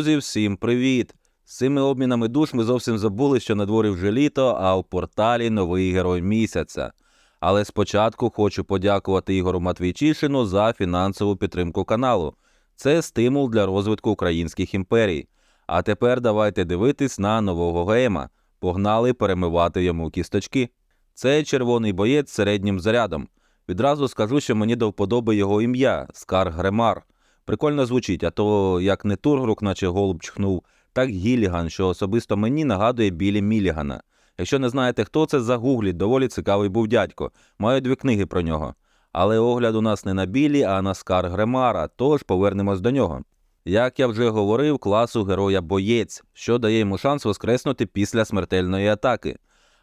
Друзі, всім привіт! З цими обмінами душ ми зовсім забули, що на дворі вже літо, а в порталі новий герой місяця. Але спочатку хочу подякувати Ігору Матвійчишину за фінансову підтримку каналу. Це стимул для розвитку українських імперій. А тепер давайте дивитись на нового гема. Погнали перемивати йому кісточки. Це червоний боєць з середнім зарядом. Відразу скажу, що мені до вподоби його ім'я Скар Гремар. Прикольно звучить, а то як не Тургрук, наче голуб чхнув, так Гіліган, що особисто мені нагадує білі Мілігана. Якщо не знаєте, хто це, загугліть, доволі цікавий був дядько. Маю дві книги про нього. Але огляд у нас не на білі, а на Скар Гремара, тож повернемось до нього. Як я вже говорив, класу героя боєць, що дає йому шанс воскреснути після смертельної атаки.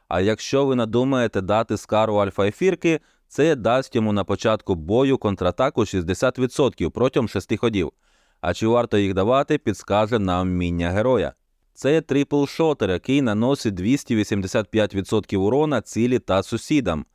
А якщо ви надумаєте дати скару альфа-ефірки, це дасть йому на початку бою контратаку 60% протягом 6 ходів. А чи варто їх давати, підскаже нам вміння героя. Це трипл-шотер, який наносить 285% урона цілі та сусідам.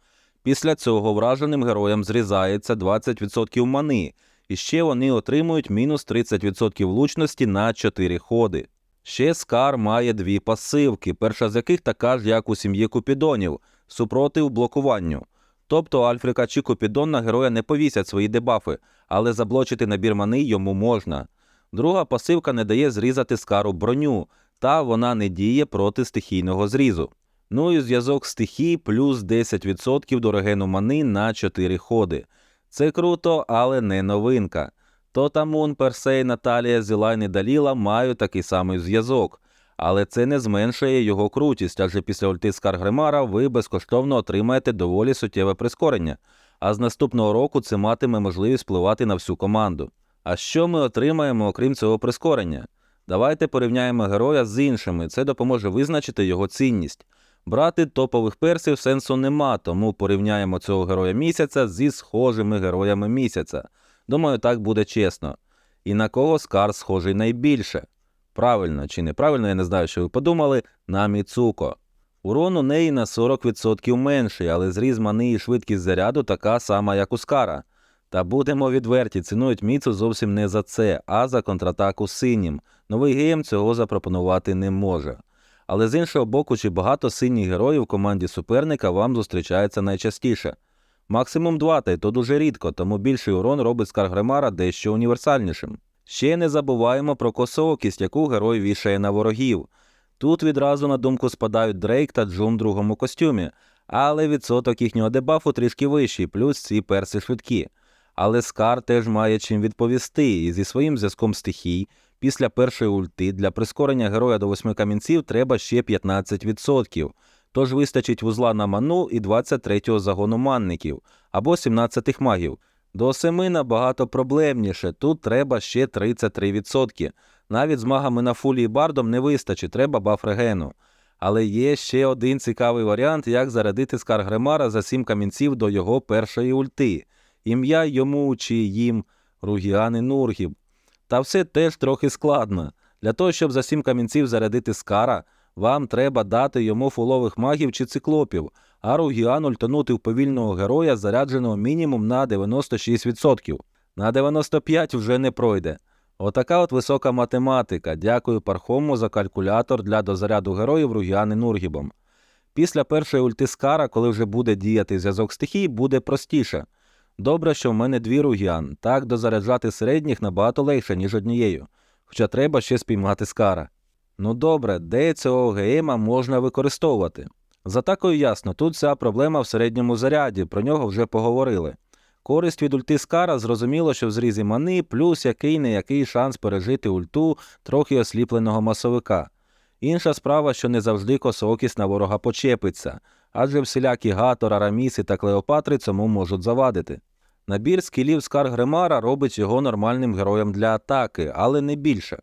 Після цього враженим героям зрізається 20% мани, і ще вони отримують мінус 30% влучності на 4 ходи. Ще Скар має дві пасивки, перша з яких така ж, як у сім'ї Купідонів, супротив блокуванню. Тобто Альфрика чи Купідон на героя не повісять свої дебафи, але заблочити набір мани йому можна. Друга пасивка не дає зрізати скару броню, та вона не діє проти стихійного зрізу. Ну і зв'язок стихій плюс 10% до регену мани на 4 ходи. Це круто, але не новинка. Тотамун, Персей, Наталія, Зілайн і Даліла мають такий самий зв'язок. Але це не зменшує його крутість, адже після ульти Скар Гремара ви безкоштовно отримаєте доволі суттєве прискорення, а з наступного року це матиме можливість впливати на всю команду. А що ми отримаємо, окрім цього прискорення? Давайте порівняємо героя з іншими, це допоможе визначити його цінність. Брати топових персів сенсу нема, тому порівняємо цього героя місяця зі схожими героями місяця. Думаю, так буде чесно. І на кого Скар схожий найбільше? Правильно чи неправильно, я не знаю, що ви подумали, на Міцуко. Урон у неї на 40% менший, але зріз мани і швидкість заряду така сама, як у Скара. Та будемо відверті, цінують Міцу зовсім не за це, а за контратаку синім. Новий гейм цього запропонувати не може. Але з іншого боку, чи багато синіх героїв в команді суперника вам зустрічається найчастіше. Максимум 2, та й то дуже рідко, тому більший урон робить Скаргремара дещо універсальнішим. Ще не забуваємо про косоокість, яку герой вішає на ворогів. Тут відразу на думку спадають Дрейк та Джун в другому костюмі, але відсоток їхнього дебафу трішки вищий, плюс ці перси швидкі. Але Скар теж має чим відповісти, і зі своїм зв'язком стихій після першої ульти для прискорення героя до восьми камінців треба ще 15%. Тож вистачить вузла на ману і 23-го загону манників або 17 магів. До семи набагато проблемніше, тут треба ще 33%. Навіть з магами на фулі і бардом не вистачить, треба баф регену. Але є ще один цікавий варіант, як зарядити скар Гремара за 7 камінців до його першої ульти. Ім'я йому чи їм Ругіани Нургіб. Та все теж трохи складно. Для того, щоб за 7 камінців зарядити скара, вам треба дати йому фулових магів чи циклопів, а Ругіан ультанути в повільного героя, зарядженого мінімум на 96%. На 95% вже не пройде. Отака от висока математика. Дякую Пархому за калькулятор для дозаряду героїв Ругіани Нургібом. Після першої ульти Скара, коли вже буде діяти зв'язок стихій, буде простіше. Добре, що в мене дві ругіан, так дозаряджати середніх набагато легше, ніж однією, хоча треба ще спіймати скара. Ну добре, де цього ГМа можна використовувати? З атакою ясно, тут вся проблема в середньому заряді, про нього вже поговорили. Користь від ульти Скара зрозуміло, що в зрізі мани, плюс який не який шанс пережити ульту трохи осліпленого масовика. Інша справа, що не завжди косоокість на ворога почепиться, адже всілякі Гатор, Араміси та Клеопатри цьому можуть завадити. Набір скілів Скар Гремара робить його нормальним героєм для атаки, але не більше.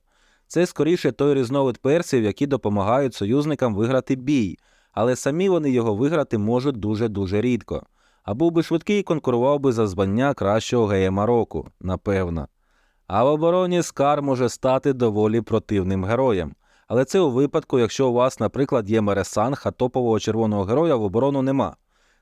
Це скоріше той різновид персів, які допомагають союзникам виграти бій, але самі вони його виграти можуть дуже-дуже рідко. А був би швидкий, і конкурував би за звання кращого геєма року, напевно. А в обороні Скар може стати доволі противним героєм. Але це у випадку, якщо у вас, наприклад, є Мересанг, а топового червоного героя в оборону нема.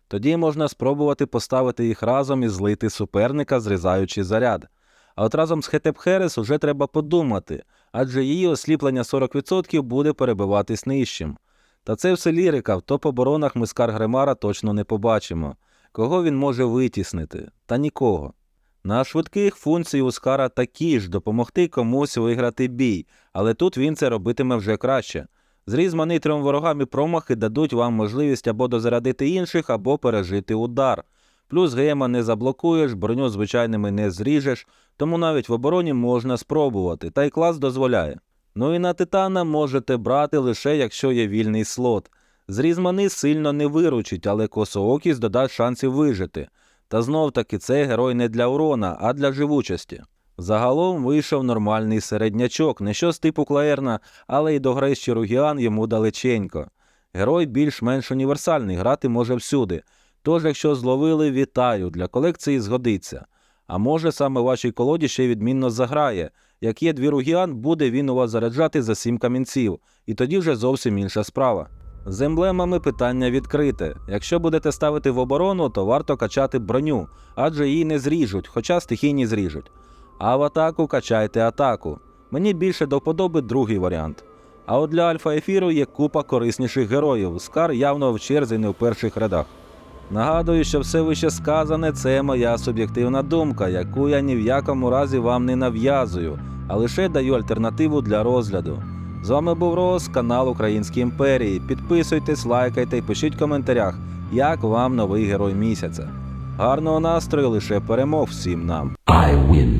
Тоді можна спробувати поставити їх разом і злити суперника, зрізаючи заряд. А от разом з Хетепхерес уже треба подумати, адже її осліплення 40% буде перебиватись нижчим. Та це все лірика, в топ-оборонах ми Скар точно не побачимо. Кого він може витіснити? Та нікого. На швидких функції у Скара такі ж допомогти комусь виграти бій, але тут він це робитиме вже краще. Зріз манитром і промахи дадуть вам можливість або дозарядити інших, або пережити удар. Плюс гема не заблокуєш, броню звичайними не зріжеш, тому навіть в обороні можна спробувати, та й клас дозволяє. Ну і на титана можете брати лише якщо є вільний слот. Зріз мани сильно не виручить, але косоокість додасть шансів вижити. Та знов таки цей герой не для урона, а для живучості. Загалом вийшов нормальний середнячок, не що з типу Клаерна, але й до гри з Чиругіан йому далеченько. Герой більш-менш універсальний, грати може всюди. Тож, якщо зловили, вітаю, для колекції згодиться. А може саме вашій колоді ще відмінно заграє. Як є дві ругіан, буде він у вас заряджати за сім камінців, і тоді вже зовсім інша справа. З емблемами питання відкрите. Якщо будете ставити в оборону, то варто качати броню, адже її не зріжуть, хоча стихійні зріжуть. А в атаку качайте атаку. Мені більше до вподоби другий варіант. А от для альфа ефіру є купа корисніших героїв. Скар явно в черзі не в перших рядах. Нагадую, що все вище сказане це моя суб'єктивна думка, яку я ні в якому разі вам не нав'язую, а лише даю альтернативу для розгляду. З вами був Роз, канал Українські імперії. Підписуйтесь, лайкайте і пишіть в коментарях, як вам новий герой місяця. Гарного настрою, лише перемог всім нам. I win.